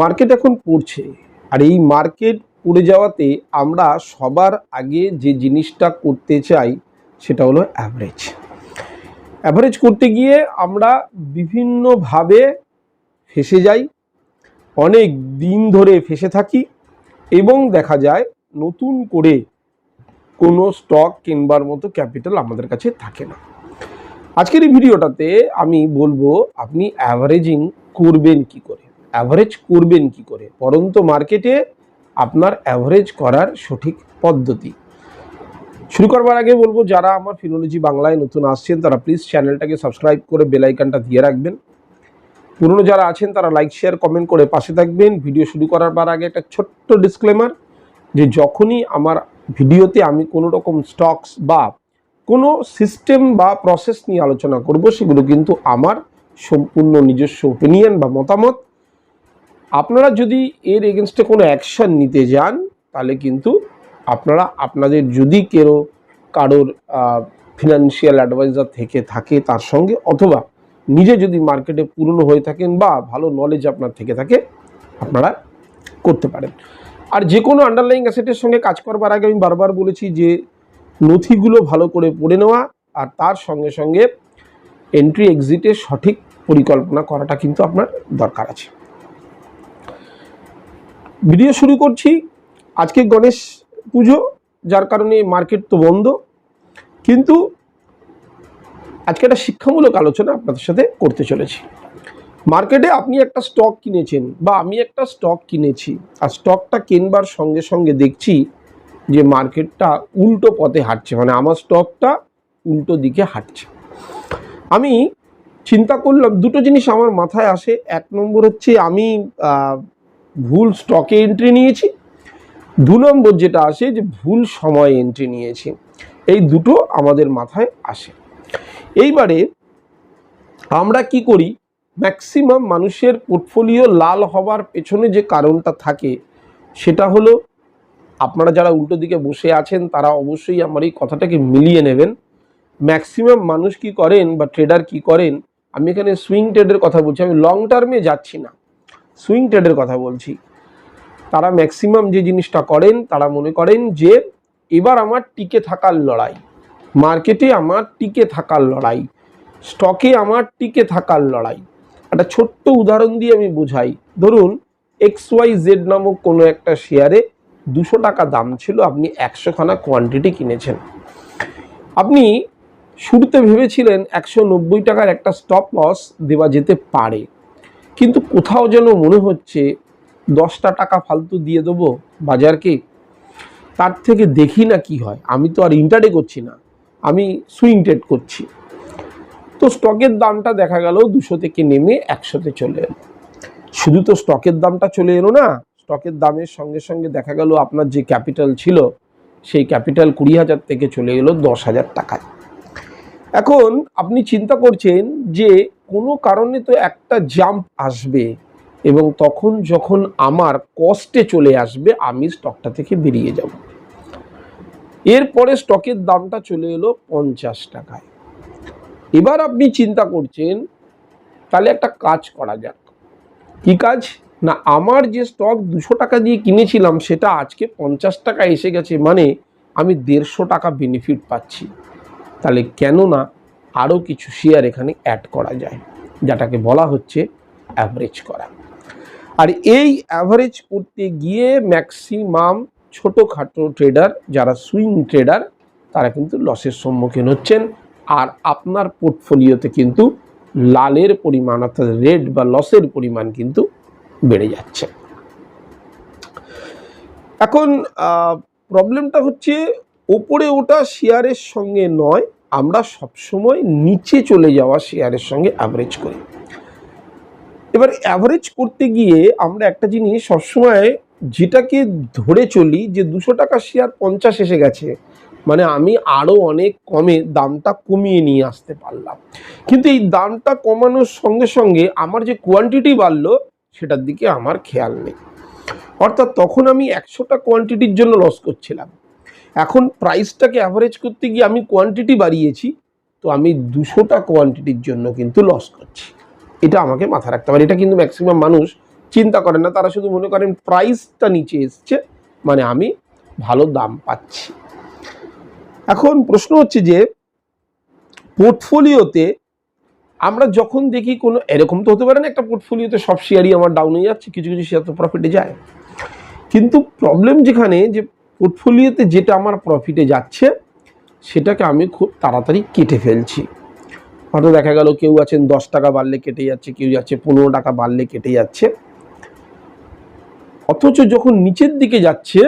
Market এখন পড়ছে। আর এই মার্কেট পড়ে যাওয়াতে আমরা সবার আগে যে জিনিসটা করতে চাই, সেটা হলো অ্যাভারেজ অ্যাভারেজ করতে গিয়ে আমরা বিভিন্নভাবে ফেসে যাই, অনেক দিন ধরে ফেসে থাকি এবং দেখা যায় নতুন করে কোনো স্টক কিনবার মতো ক্যাপিটাল আমাদের কাছে থাকে না। আজকের এই ভিডিওটাতে আমি বলব, আপনি অ্যাভারেজিং করবেন কি করে? অ্যাভারেজ করবেন কি করে? পরন্ত মার্কেটে আপনার অ্যাভারেজ করার সঠিক পদ্ধতি। শুরু করবার আগে বলব, যারা আমার ফিনোলজি বাংলায় নতুন আসছেন, তারা প্লিজ চ্যানেলটাকে সাবস্ক্রাইব করে বেলাইকানটা দিয়ে রাখবেন। পুরনো যারা আছেন, তারা লাইক শেয়ার কমেন্ট করে পাশে থাকবেন। ভিডিও শুরু করার আগে একটা ছোট্ট ডিসক্লেমার যে যখনই আমার ভিডিওতে আমি কোনো রকম স্টকস বা কোনো সিস্টেম বা প্রসেস নিয়ে আলোচনা করব, সেগুলো কিন্তু আমার সম্পূর্ণ নিজস্ব ওপিনিয়ন বা মতামত আপনারা যদি এর এগেনস্টে কোনো অ্যাকশন নিতে যান, তাহলে কিন্তু আপনারা, আপনাদের যদি কেউ কারোর ফিনান্সিয়াল অ্যাডভাইজার থেকে থাকে তার সঙ্গে, অথবা নিজে যদি মার্কেটে পুরনো হয়ে থাকেন বা ভালো নলেজ আপনার থেকে থাকে, আপনারা করতে পারেন। আর যে কোনো আন্ডারলাইং অ্যাসেটের সঙ্গে কাজ করবার আগে আমি বারবার বলেছি যে, নথিগুলো ভালো করে পড়ে নেওয়া আর তার সঙ্গে সঙ্গে এন্ট্রি এক্সিটের সঠিক পরিকল্পনা করাটা কিন্তু আপনার দরকার আছে। ভিডিও শুরু করছি। আজকে গণেশ পুজো, যার কারণে মার্কেট তো বন্ধ। কিন্তু আজকে একটা শিক্ষামূলক আলোচনা আপনাদের সাথে করতে চলেছি। মার্কেটে আপনি একটা স্টক কিনেছেন বা আমি একটা স্টক কিনেছি। আর স্টকটা কেনবার সঙ্গে সঙ্গে দেখছি যে মার্কেটটা উল্টো পথে হাঁটছে। মানে আমার স্টকটা উল্টো দিকে হাঁটছে। আমি চিন্তা করলাম, দুটো জিনিস আমার মাথায় আসে। এক নম্বর হচ্ছে আমি ভুল স্টকে এন্ট্রি নিয়েছি। দু নম্বর যেটা আসে যে ভুল সময়ে এন্ট্রি নিয়েছি। এই দুটো আমাদের মাথায় আসে। এইবারে আমরা কি করি? ম্যাক্সিমাম মানুষের পোর্টফোলিও লাল হবার পেছনে যে কারণটা থাকে, সেটা হলো আপনারা যারা উল্টো দিকে বসে আছেন, তারা অবশ্যই আমার এই কথাটাকে মিলিয়ে নেবেন। ম্যাক্সিমাম মানুষ কি করেন বা ট্রেডার কি করেন? আমি এখানে সুইং ট্রেডের কথা বলছি, আমি লং টার্মে যাচ্ছি না। সুইং ট্রেডের কথা বলছি। তারা ম্যাক্সিমাম যে জিনিসটা করেন, তারা মনে করেন যে এবার আমার টিকে থাকার লড়াই, মার্কেটে আমার টিকে থাকার লড়াই, স্টকে আমার টিকে থাকার লড়াই। একটা ছোট্ট উদাহরণ দিয়ে আমি বোঝাই। ধরুন, এক্স ওয়াই জেড নামক কোনো একটা শেয়ারে দুশো টাকা দাম ছিল, আপনি একশোখানা কোয়ান্টিটি কিনেছেন। আপনি শুরুতে ভেবেছিলেন একশো নব্বই টাকার একটা স্টপ লস দেওয়া যেতে পারে। কিন্তু কোথাও যেন মনে হচ্ছে দশটা টাকা ফালতু দিয়ে দেবো বাজারকে। তার থেকে দেখি না কি হয়। আমি তো আর ইন্টারডে করছি না। আমি সুইং ট্রেড করছি। তো স্টকের দামটা দেখা গেল দুশো থেকে নেমে একশোতে চলে এলো। শুধু তো স্টকের দামটা চলে এলো না স্টকের দামের সঙ্গে সঙ্গে দেখা গেল আপনার যে ক্যাপিটাল ছিল, সেই ক্যাপিটাল কুড়ি হাজার থেকে চলে এলো দশ হাজার টাকায়। এখন আপনি চিন্তা করছেন যে কোনো কারণে তো একটা জাম্প আসবে এবং তখন যখন আমার কস্টে চলে আসবে, আমি স্টকটা থেকে বেরিয়ে যাব। এরপরে স্টকের দামটা চলে এলো পঞ্চাশ টাকায়। এবার আপনি চিন্তা করছেন, তাহলে একটা কাজ করা যাক। কি কাজ? না, আমার যে স্টক দুশো টাকা দিয়ে কিনেছিলাম, সেটা আজকে পঞ্চাশ টাকা এসে গেছে মানে আমি দেড়শো টাকা বেনিফিট পাচ্ছি। তাহলে কেন না আরও কিছু শেয়ার এখানে অ্যাড করা যায়, যেটাকে বলা হচ্ছে অ্যাভারেজ করা। আর এই অ্যাভারেজ করতে গিয়ে ম্যাক্সিমাম ছোটোখাটো ট্রেডার যারা সুইং ট্রেডার তারা কিন্তু লসের সম্মুখীন হচ্ছেন। আর আপনার পোর্টফোলিওতে কিন্তু লালের পরিমাণ অর্থাৎ রেড বা লসের পরিমাণ কিন্তু বেড়ে যাচ্ছে। এখন প্রবলেমটা হচ্ছে ওপরে ওটা শেয়ারের সঙ্গে নয়, আমরা সবসময় নিচে চলে যাওয়া শেয়ারের সঙ্গে অ্যাভারেজ করি। এবার অ্যাভারেজ করতে গিয়ে আমরা একটা জিনিস সবসময় যেটাকে ধরে চলি যে দুশো টাকা শেয়ার পঞ্চাশ এসে গেছে মানে আমি আরও অনেক কমে দামটা কমিয়ে নিয়ে আসতে পারলাম। কিন্তু এই দামটা কমানোর সঙ্গে সঙ্গে আমার যে কোয়ান্টিটি বাড়লো, সেটার দিকে আমার খেয়াল নেই। অর্থাৎ তখন আমি একশোটা কোয়ান্টিটির জন্য লস করছিলাম। এখন প্রাইসটাকে অ্যাভারেজ করতে গিয়ে আমি কোয়ান্টিটি বাড়িয়েছি, তো আমি দুশোটা কোয়ান্টিটির জন্য কিন্তু লস করছি। এটা আমাকে মাথা রাখতে হবে। এটা কিন্তু ম্যাক্সিমাম মানুষ চিন্তা করেন না। তারা শুধু মনে করেন প্রাইসটা নিচে এসছে মানে আমি ভালো দাম পাচ্ছি। এখন প্রশ্ন হচ্ছে যে পোর্টফোলিওতে আমরা যখন দেখি কোনো, এরকম তো হতে পারে না একটা পোর্টফোলিওতে সব শেয়ারই আমার ডাউন হয়ে যাচ্ছে, কিছু কিছু শেয়ার তো প্রফিটে যায়। কিন্তু প্রবলেম যেখানে যে পোর্টফোলিওতে যেটা আমার প্রফিটে যাচ্ছে, সেটাকে আমি খুব তাড়াতাড়ি কেটে ফেলছি। হয়তো দেখা গেল কেউ আছেন, দশ টাকা বাড়লে কেটে যাচ্ছে, কেউ যাচ্ছে পনেরো টাকা বাড়লে কেটে যাচ্ছে। অথচ যখন নিচের দিকে যাচ্ছে,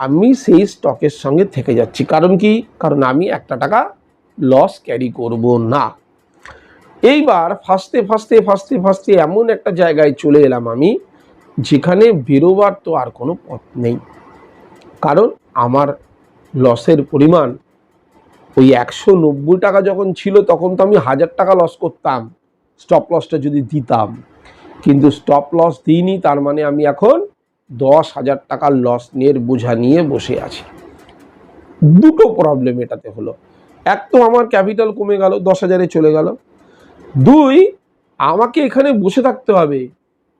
আমি সেই স্টকের সঙ্গে থেকে যাচ্ছি। কারণ কি? কারণ আমি একটা টাকা লস ক্যারি করব না। এইবার ফাঁসতে ফাঁসতে ফাঁসতে ফাঁসতে এমন একটা জায়গায় চলে এলাম আমি, যেখানে বেরোবার তো আর কোনো পথ নেই। কারণ আমার লসের পরিমাণ ওই একশো নব্বই টাকা যখন ছিল, তখন তো আমি হাজার টাকা লস করতাম। স্টপ লসটা যদি দিতাম। কিন্তু স্টপ লস দিইনি, তার মানে আমি এখন দশ হাজার টাকার লস নিয়ে বোঝা নিয়ে বসে আছি। দুটো প্রবলেম এটাতে হলো। এক তো আমার ক্যাপিটাল কমে গেল, দশ হাজারে চলে গেল। দুই, আমাকে এখানে বসে থাকতে হবে।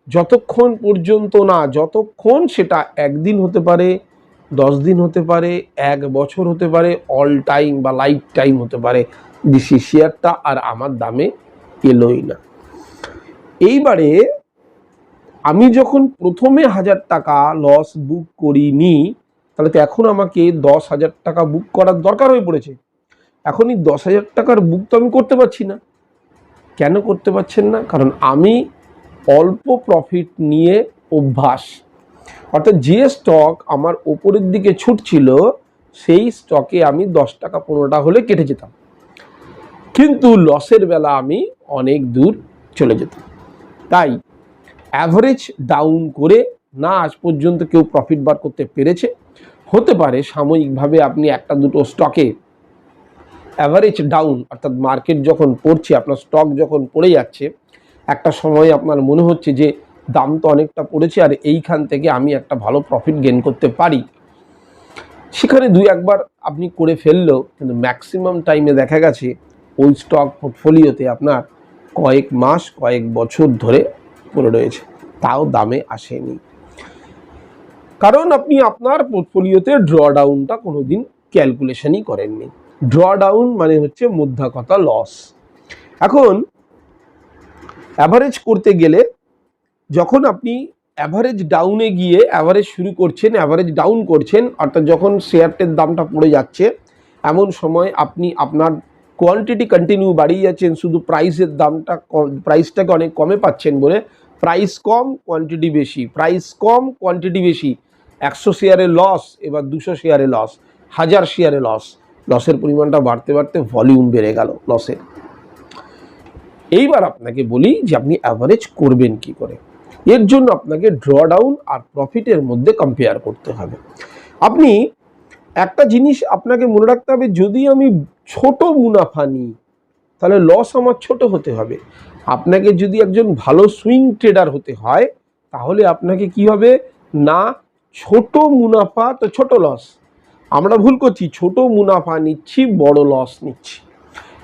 যতক্ষণ পর্যন্ত না, যতক্ষণ সেটা একদিন হতে পারে দশ দিন হতে পারে, এক বছর হতে পারে অল টাইম বা লাইফ টাইম হতে পারে। ডিসি শেয়ারটা আর আমার দামে এলোই না। এইবারে আমি যখন প্রথমে হাজার টাকা লস বুক করিনি, তাহলে তো এখন আমাকে দশ হাজার টাকা বুক করার দরকার হয়ে পড়েছে। এখন এই দশ হাজার টাকার বুক তো আমি করতে পারছি না। কেন করতে পারছেন না? কারণ আমি অল্প প্রফিট নিয়ে অভ্যাস। অর্থাৎ যে স্টক আমার ওপরের দিকে ছুটছিল, সেই স্টকে আমি দশ টাকা পনেরো টাকা হলে কেটে যেতাম। কিন্তু লসের বেলা আমি অনেক দূর চলে যেতাম। তাই অ্যাভারেজ ডাউন করে না আজ পর্যন্ত কেউ প্রফিট বার করতে পেরেছে। হতে পারে সাময়িকভাবে আপনি একটা দুটো স্টকে অ্যাভারেজ ডাউন অর্থাৎ মার্কেট যখন পড়ছে, আপনার স্টক যখন পড়ে যাচ্ছে, একটা সময় আপনার মনে হচ্ছে যে দাম তো অনেকটা পড়েছে আর এইখান থেকে আমি একটা ভালো প্রফিট গেন করতে পারি। সেখানে দুই একবার আপনি করে ফেললেও কিন্তু ম্যাক্সিমাম টাইমে দেখা গেছে ওই স্টক পোর্টফোলিওতে আপনার কয়েক মাস, কয়েক বছর ধরে পড়ে রয়েছে। তাও দামে আসেনি। কারণ আপনি আপনার পোর্টফোলিওতে ড্র ডাউনটা কোনোদিন ক্যালকুলেশনই করেননি। ড্র ডাউন মানে হচ্ছে মধ্যাকথা লস এখন অ্যাভারেজ করতে গেলে যখন আপনি অ্যাভারেজ ডাউনে গিয়ে অ্যাভারেজ শুরু করছেন অ্যাভারেজ ডাউন করছেন, অর্থাৎ যখন শেয়ারটের দামটা পড়ে যাচ্ছে, এমন সময় আপনি আপনার কোয়ান্টিটি কন্টিনিউ বাড়িয়ে যাচ্ছেন, শুধু প্রাইসের দামটা প্রাইসটাকে অনেক কমে পাচ্ছেন বলে প্রাইস কম কোয়ান্টিটি বেশি। প্রাইস কম কোয়ান্টিটি বেশি। একশো শেয়ারে লস এবার দুশো শেয়ারে লস হাজার শেয়ারে লস লসের পরিমাণটা বাড়তে বাড়তে ভলিউম বেড়ে গেল লসের এইবার আপনাকে বলি যে আপনি অ্যাভারেজ করবেন কি করে। এর জন্য আপনাকে ড্র ডাউন আর প্রফিটের মধ্যে কম্পেয়ার করতে হবে। আপনি একটা জিনিস আপনাকে মনে রাখতে হবে, যদি আমি ছোট মুনাফা নিই, তাহলে লস আমার ছোট হতে হবে। আপনাকে যদি একজন ভালো সুইং ট্রেডার হতে হয়, তাহলে আপনাকে কি হবে? না, ছোট মুনাফা তো ছোট লস আমরা ভুল করছি, ছোট মুনাফা নিচ্ছি, বড় লস নিচ্ছি।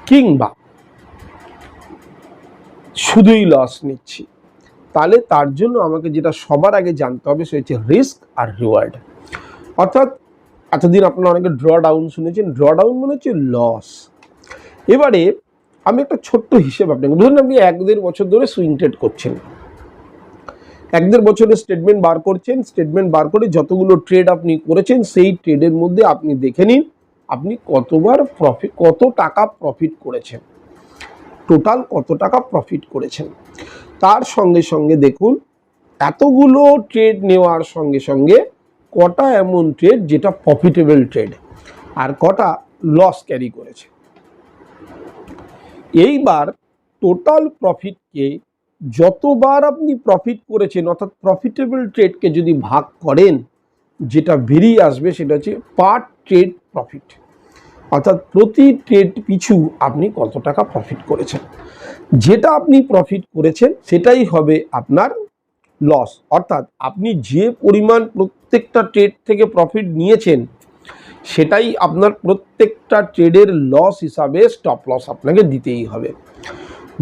কিংবা শুধুই লস নিচ্ছি। তাহলে তার জন্য আমাকে যেটা সবার আগে জানতে হবে সে হচ্ছে রিস্ক আর রিওয়ার্ড অর্থাৎ এতদিন আপনারা অনেকে ড্র ডাউন শুনেছেন ড্র ডাউন মানে হচ্ছে লস এবারে আমি একটা ছোট্ট হিসেব আপনাকে, ধরুন আপনি এক দেড় বছর ধরে সুইং ট্রেড করছেন। এক দেড় বছরের স্টেটমেন্ট বার করছেন স্টেটমেন্ট বার করে যতগুলো ট্রেড আপনি করেছেন, সেই ট্রেডের মধ্যে আপনি দেখে নিন, আপনি কতবার প্রফিট কত টাকা প্রফিট করেছেন। টোটাল কত টাকা প্রফিট করেছেন? তার সঙ্গে সঙ্গে দেখুন, এতগুলো ট্রেড নেওয়ার সঙ্গে সঙ্গে কটা এমন ট্রেড যেটা প্রফিটেবল ট্রেড আর কটা লস ক্যারি করেছে। এইবার টোটাল প্রফিটকে যতবার আপনি প্রফিট করেছেন, অর্থাৎ প্রফিটেবল ট্রেডকে যদি ভাগ করেন, যেটা বেরিয়ে আসবে সেটা হচ্ছে পার ট্রেড প্রফিট অর্থাৎ প্রতি ট্রেড পিছু আপনি কত টাকা প্রফিট করেছেন। যেটা আপনি প্রফিট করেছেন, সেটাই হবে আপনার লস অর্থাৎ আপনি যে পরিমাণ প্রত্যেকটা ট্রেড থেকে প্রফিট নিয়েছেন, সেটাই আপনার প্রত্যেকটা ট্রেডের লস হিসাবে স্টপ লস আপনাকে দিতেই হবে।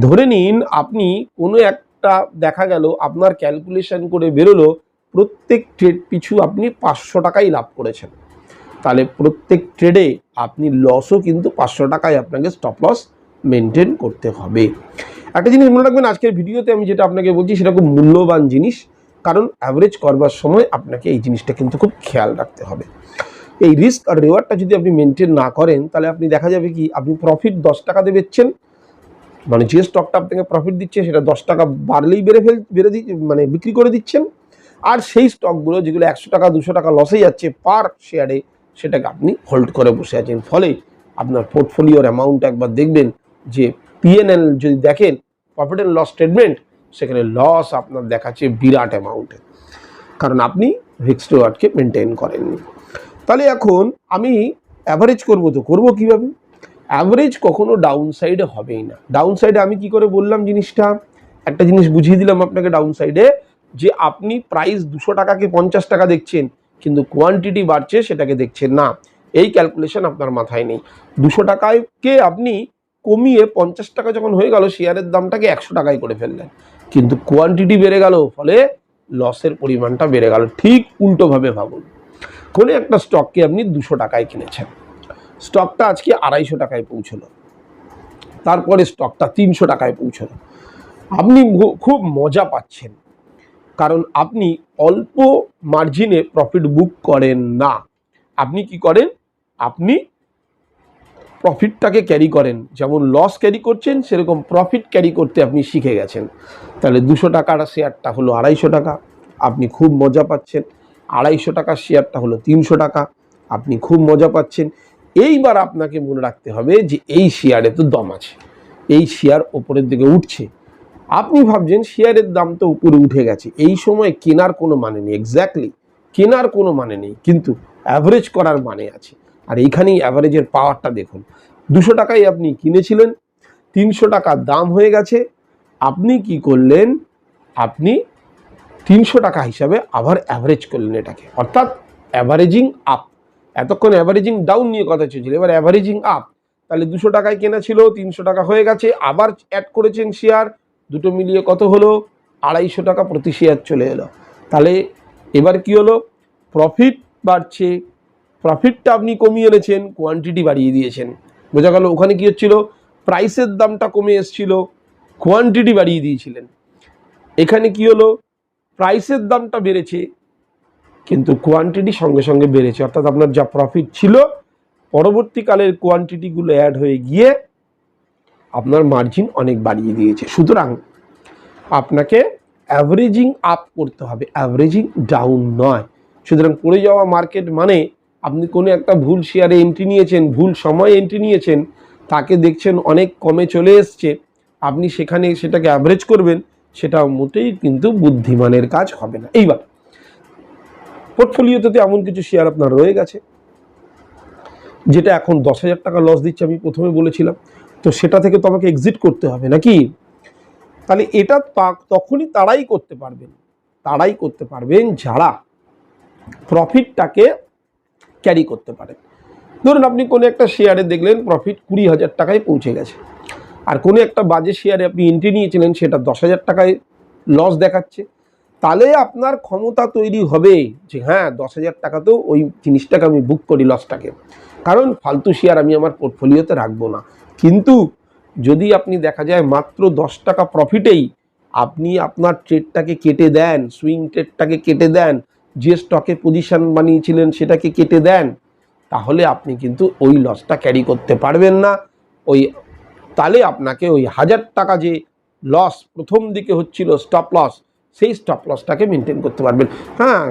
ধরে নিন, আপনি কোনো একটা দেখা গেল, আপনার ক্যালকুলেশন করে বেরোলো, প্রত্যেক ট্রেড পিছু আপনি পাঁচশো টাকাই লাভ করেছেন। তাহলে প্রত্যেক ট্রেডে আপনি লসও কিন্তু পাঁচশো টাকায় আপনাকে স্টপ লস মেনটেন করতে হবে। একটা জিনিস মনে রাখবেন, আজকের ভিডিওতে আমি যেটা আপনাকে বলছি, সেটা খুব মূল্যবান জিনিস। কারণ অ্যাভারেজ করবার সময় আপনাকে এই জিনিসটা কিন্তু খুব খেয়াল রাখতে হবে। এই রিস্ক আর রেওয়ার্ডটা যদি আপনি মেনটেন না করেন, তাহলে আপনি দেখা যাবে কি, আপনি প্রফিট দশ টাকা দিয়ে বেচছেন। মানে যে স্টকটা আপনাকে প্রফিট দিচ্ছে, সেটা দশ টাকা বাড়লেই বেড়ে ফেল, বেড়ে দি মানে বিক্রি করে দিচ্ছেন। আর সেই স্টকগুলো যেগুলো একশো টাকা, দুশো টাকা লসে যাচ্ছে পার শেয়ারে সেটাকে আপনি হোল্ড করে বসে আছেন। ফলে আপনার পোর্টফোলিওর অ্যামাউন্ট একবার দেখবেন যে পিএনএল যদি দেখেন প্রফিট অ্যান্ড লস স্টেটমেন্ট সেখানে লস আপনার দেখাচ্ছে বিরাট অ্যামাউন্টে কারণ আপনি ফিক্সড ওয়ার্ডকে মেনটেন করেননি। তাহলে এখন আমি অ্যাভারেজ করব তো, করব কীভাবে? অ্যাভারেজ কখনো ডাউন সাইডে হবেই না। ডাউন সাইডে আমি কি করে বললাম জিনিসটা? একটা জিনিস বুঝিয়ে দিলাম আপনাকে ডাউন সাইডে যে আপনি প্রাইস দুশো টাকাকে পঞ্চাশ টাকা দেখছেন কিন্তু কোয়ান্টিটি বাড়ছে, সেটাকে দেখছেন না। এই ক্যালকুলেশন আপনার মাথায় নেই। দুশো টাকাকে আপনি কমিয়ে পঞ্চাশ টাকা যখন হয়ে গেল শেয়ারের দামটাকে একশো টাকায় করে ফেললেন। কিন্তু কোয়ান্টিটি বেড়ে গেল, ফলে লসের পরিমাণটা বেড়ে গেল। ঠিক উল্টোভাবে ভাবুন। কোনো একটা স্টককে আপনি দুশো টাকায় কিনেছেন। স্টকটা আজকে আড়াইশো টাকায় পৌঁছলো। তারপরে স্টকটা তিনশো টাকায় পৌঁছলো। আপনি খুব মজা পাচ্ছেন। কারণ আপনি অল্প মার্জিনে প্রফিট বুক করেন না। আপনি কি করেন? আপনি প্রফিটটাকে ক্যারি করেন। যেমন লস ক্যারি করছেন, সেরকম প্রফিট ক্যারি করতে আপনি শিখে গেছেন। তাহলে দুশো টাকার শেয়ারটা হলো আড়াইশো টাকা। আপনি খুব মজা পাচ্ছেন। আড়াইশো টাকার শেয়ারটা হলো তিনশো টাকা। আপনি খুব মজা পাচ্ছেন। এইবার আপনাকে মনে রাখতে হবে যে এই শেয়ারে তো দম আছে। এই শেয়ার ওপরের দিকে উঠছে। আপনি ভাবছেন শেয়ারের দাম তো উপরে উঠে গেছে। এই সময় কেনার কোনো মানে নেই এক্স্যাক্টলি কেনার কোনো মানে নেই, কিন্তু অ্যাভারেজ করার মানে আছে। আর এইখানেই অ্যাভারেজের পাওয়ারটা দেখুন। দুশো টাকায় আপনি কিনেছিলেন, তিনশো টাকা দাম হয়ে গেছে। আপনি কি করলেন? আপনি তিনশো টাকা হিসাবে আবার অ্যাভারেজ করলেন এটাকে। অর্থাৎ অ্যাভারেজিং আপ এতক্ষণ অ্যাভারেজিং ডাউন নিয়ে কথা চলছিল, এবার অ্যাভারেজিং আপ তাহলে দুশো টাকায় কেনা ছিল, তিনশো টাকা হয়ে গেছে, আবার অ্যাড করেছেন শেয়ার দুটো মিলিয়ে কত হলো? আড়াইশো টাকা প্রতি শেয়ার চলে এলো। তাহলে এবার কি হলো? প্রফিট বাড়ছে। প্রফিটটা আপনি কমিয়ে এনেছেন কোয়ান্টিটি বাড়িয়ে দিয়েছেন। বোঝা গেল ওখানে কী হচ্ছিল? প্রাইসের দামটা কমে এসছিল কোয়ান্টিটি বাড়িয়ে দিয়েছিলেন। এখানে কি হলো? প্রাইসের দামটা বেড়েছে, কিন্তু কোয়ান্টিটি সঙ্গে সঙ্গে বেড়েছে। অর্থাৎ আপনার যা প্রফিট ছিল, পরবর্তীকালের কোয়ান্টিটিগুলো অ্যাড হয়ে গিয়ে আপনার মার্জিন অনেক বাড়িয়ে দিয়েছে। সুতরাং আপনাকে অ্যাভারেজিং আপ করতে হবে। অ্যাভারেজিং ডাউন নয়। সুতরাং পড়ে যাওয়া মার্কেট মানে আপনি কোনো একটা ভুল শেয়ারে এন্ট্রি নিয়েছেন, ভুল সময়ে এন্ট্রি নিয়েছেন, তাকে দেখছেন অনেক কমে চলে এসছে। আপনি সেখানে সেটাকে অ্যাভারেজ করবেন সেটা মোটেই কিন্তু বুদ্ধিমানের কাজ হবে না। এইবার পোর্টফোলিওতে এমন কিছু শেয়ার আপনার রয়ে গেছে, যেটা এখন দশ হাজার টাকা লস দিচ্ছে, আমি প্রথমে বলেছিলাম। তো সেটা থেকে তো আমাকে এক্সিট করতে হবে, নাকি? তাহলে এটা তখনই তারাই করতে পারবেন। তারাই করতে পারবেন যারা প্রফিটটাকে ক্যারি করতে পারেন। ধরুন আপনি কোনো একটা শেয়ারে দেখলেন প্রফিট কুড়ি হাজার টাকায় পৌঁছে গেছে। আর কোনো একটা বাজে শেয়ারে আপনি এন্ট্রি নিয়েছিলেন, সেটা দশ হাজার টাকায় লস দেখাচ্ছে। তাহলে আপনার ক্ষমতা তৈরি হবে যে হ্যাঁ দশ হাজার টাকাতেও ওই জিনিসটাকে আমি বুক করি লসটাকে কারণ ফালতু শেয়ার আমি আমার পোর্টফোলিওতে রাখব না। কিন্তু যদি আপনি দেখা যায় মাত্র দশ টাকা প্রফিটেই আপনি আপনার ট্রেডটাকে কেটে দেন সুইং ট্রেডটাকে কেটে দেন, যে স্টকে পজিশন বানিয়েছিলেন সেটাকে কেটে দেন, তাহলে আপনি কিন্তু ওই লসটা ক্যারি করতে পারবেন না। ওই, তাহলে আপনাকে ওই হাজার টাকা যে লস প্রথম দিকে হচ্ছিল স্টপ লস সেই স্টপ লসটাকে মেনটেন করতে পারবেন। হ্যাঁ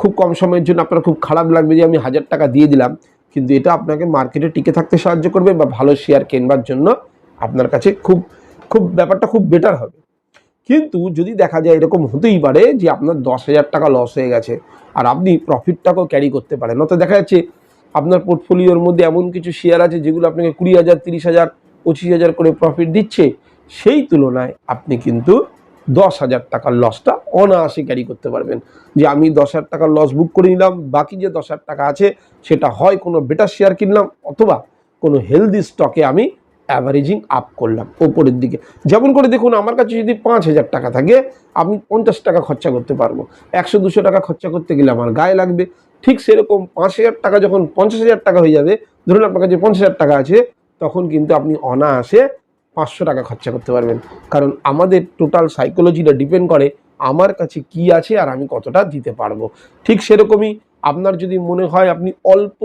খুব কম সময়ের জন্য আপনার খুব খারাপ লাগবে যে আমি হাজার টাকা দিয়ে দিলাম। কিন্তু এটা আপনাকে মার্কেটে টিকে থাকতে সাহায্য করবে বা ভালো শেয়ার কেনবার জন্য আপনার কাছে খুব খুব ব্যাপারটা খুব বেটার হবে। কিন্তু যদি দেখা যায় এরকম হতেই পারে যে আপনার দশ হাজার টাকা লস হয়ে গেছে আর আপনি প্রফিটটাকেও ক্যারি করতে পারেন অত দেখা যাচ্ছে আপনার পোর্টফোলিওর মধ্যে এমন কিছু শেয়ার আছে যেগুলো আপনাকে কুড়ি হাজার, তিরিশ হাজার, পঁচিশ হাজার করে প্রফিট দিচ্ছে, সেই তুলনায় আপনি কিন্তু দশ হাজার টাকার লসটা অনায়াসে ক্যারি করতে পারবেন। যে আমি দশ হাজার টাকার লস বুক করে নিলাম, বাকি যে দশ হাজার টাকা আছে, সেটা হয় কোনো বেটার শেয়ার কিনলাম অথবা কোনো হেলদি স্টকে আমি অ্যাভারেজিং আপ করলাম ওপরের দিকে। যেমন করে দেখুন, আমার কাছে যদি পাঁচ হাজার টাকা থাকে, আমি পঞ্চাশ টাকা খরচা করতে পারব। একশো, দুশো টাকা খরচা করতে গেলে আমার গায়ে লাগবে। ঠিক সেরকম পাঁচ হাজার টাকা যখন পঞ্চাশ হাজার টাকা হয়ে যাবে, ধরুন আপনার কাছে পঞ্চাশ হাজার টাকা আছে, তখন কিন্তু আপনি অনায়াসে পাঁচশো টাকা খরচা করতে পারবেন। কারণ আমাদের টোটাল সাইকোলজিটা ডিপেন্ড করে আমার কাছে কি আছে আর আমি কতটা দিতে পারব। ঠিক সেরকমই আপনার যদি মনে হয় আপনি অল্প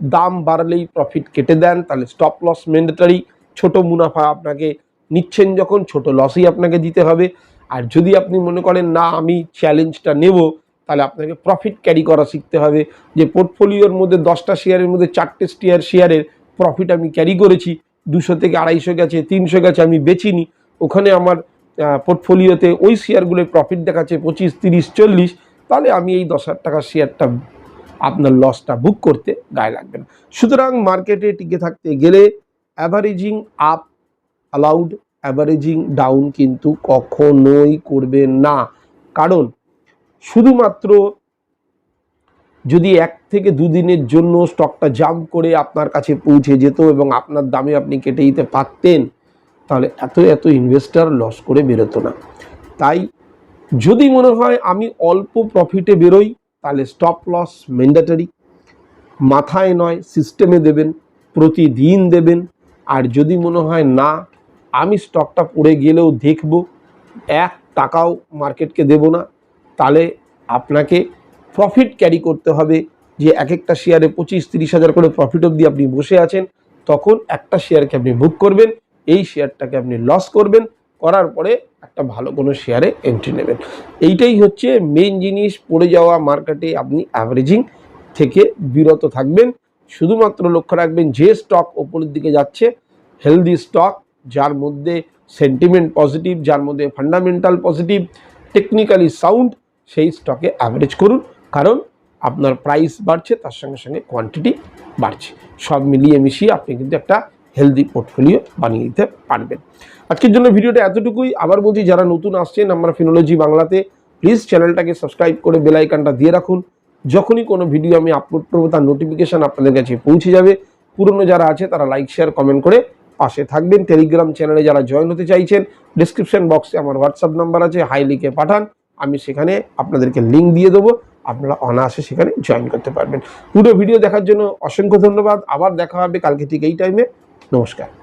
দাম বাড়লেই প্রফিট কেটে দেন, তাহলে স্টপ লস ম্যান্ডেটারি ছোট মুনাফা আপনাকে নিচ্ছেন যখন, ছোট লসই আপনাকে দিতে হবে। আর যদি আপনি মনে করেন, না, আমি চ্যালেঞ্জটা নেব তাহলে আপনাকে প্রফিট ক্যারি করা শিখতে হবে। যে পোর্টফোলিওর মধ্যে দশটা শেয়ারের মধ্যে চারটে শেয়ার শেয়ারের প্রফিট আমি ক্যারি করেছি দুশো থেকে আড়াইশো গেছে, তিনশো গেছে, আমি বেচিনি। ওখানে আমার পোর্টফোলিওতে ওই শেয়ারগুলোর প্রফিট দেখাচ্ছে পঁচিশ, তিরিশ, চল্লিশ। তাহলে আমি এই দশ হাজার টাকার শেয়ারটা আপনার লসটা বুক করতে গায়ে লাগবে না। সুতরাং মার্কেটে টিকে থাকতে গেলে averaging up allowed averaging down কিন্তু কখনোই করবেন না। কারণ শুধুমাত্র যদি এক থেকে দুদিনের জন্য স্টকটা জাম্প করে আপনার কাছে পৌঁছে যেত এবং আপনার দামে আপনি কেটে দিতে পারতেন, তাহলে এত এত ইনভেস্টার লস করে বেরোতো না। তাই যদি মনে হয় আমি অল্প প্রফিটে বেরোই, তাহলে স্টপ লস ম্যান্ডেটারি মাথায় নয় সিস্টেমে দেবেন, প্রতিদিন দেবেন। আর যদি মনে হয় না, আমি স্টকটা পড়ে গেলেও দেখব, এক টাকাও মার্কেটকে দেব না, তাহলে আপনাকে প্রফিট ক্যারি করতে হবে। যে এক একটা শেয়ারে পঁচিশ, তিরিশ হাজার করে প্রফিট অবধি আপনি বসে আছেন, তখন একটা শেয়ারকে আপনি বুক করবেন, এই শেয়ারটাকে আপনি লস করবেন, করার পরে একটা ভালো কোনো শেয়ারে এন্ট্রি নেবেন। এইটাই হচ্ছে মেইন জিনিস, পড়ে যাওয়া মার্কেটে আপনি অ্যাভারেজিং থেকে বিরত থাকবেন। শুধুমাত্র লক্ষ্য রাখবেন, যে স্টক ওপরের দিকে যাচ্ছে হেলদি স্টক যার মধ্যে সেন্টিমেন্ট পজিটিভ যার মধ্যে ফান্ডামেন্টাল পজিটিভ টেকনিক্যালি সাউন্ড সেই স্টকে অ্যাভারেজ করুন। কারণ আপনার প্রাইস বাড়ছে, তার সঙ্গে সঙ্গে কোয়ান্টিটি বাড়ছে। সব মিলিয়ে মিশিয়ে আপনি কিন্তু একটা হেলদি পোর্টফোলিও বানিয়ে দিতে পারবেন। আজকের জন্য ভিডিওটা এতটুকুই। আবার বলছি, যারা নতুন আসছেন আমরা ফিনোলজি বাংলাতে প্লিজ চ্যানেলটাকে সাবস্ক্রাইব করে বেল আইকনটা দিয়ে রাখুন। যখনই কোনো ভিডিও আমি আপলোড করব, তার নোটিফিকেশান আপনাদের কাছে পৌঁছে যাবে। পুরনো যারা আছে, তারা লাইক শেয়ার কমেন্ট করে পাশে থাকবেন। টেলিগ্রাম চ্যানেলে যারা জয়েন হতে চাইছেন ডিসক্রিপশন বক্সে আমার হোয়াটসঅ্যাপ নাম্বার আছে হাই লিখে পাঠান। আমি সেখানে আপনাদেরকে লিঙ্ক দিয়ে দেবো। আপনারা অনায়াসে সেখানে জয়েন করতে পারবেন। পুরো ভিডিও দেখার জন্য অসংখ্য ধন্যবাদ। আবার দেখা হবে কালকে ঠিক এই টাইমে নমস্কার।